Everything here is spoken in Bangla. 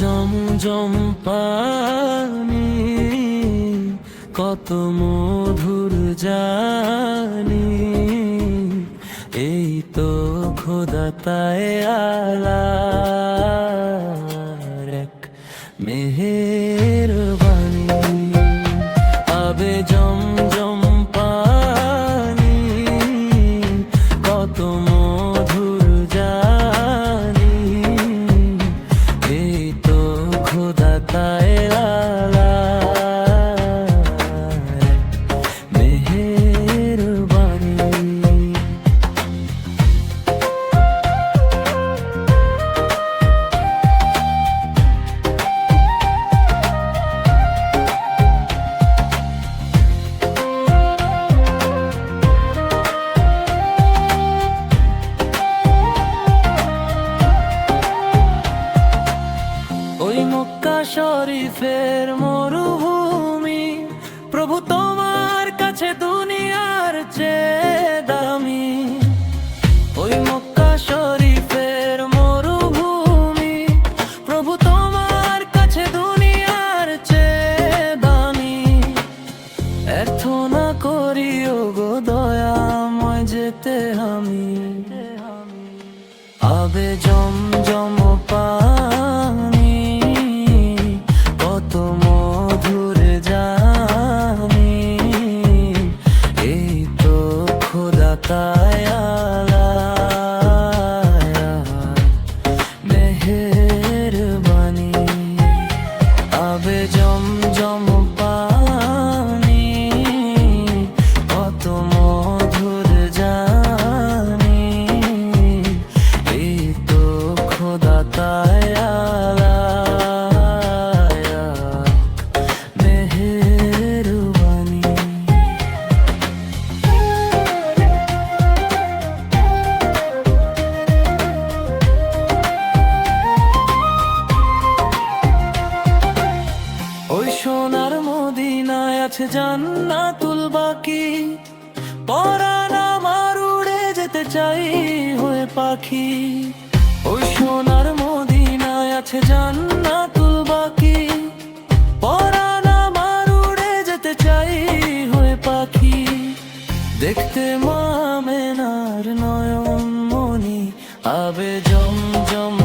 জম জম পানি কত মধুর জানি। এই তো খোদাতায় আলা এক মেহের শরীফের মরুভূমি, প্রভু তোমার কাছে দুনিয়ার চেয়ে দামি। ওই মক্কা শরীফের মরুভূমি, প্রভু তোমার কাছে দামি। যেতে আবে জম আছে জান্নাতুল বাকি। পরাণ আমার উড়ে যেতে চাই হয়ে পাখি। ওই সোনার মদিনায় আছে জান্নাতুল বাকি। পরাণ আমার উড়ে যেতে চাই হয়ে পাখি। দেখতে মামেনার নয়ন মনি আবে জম জম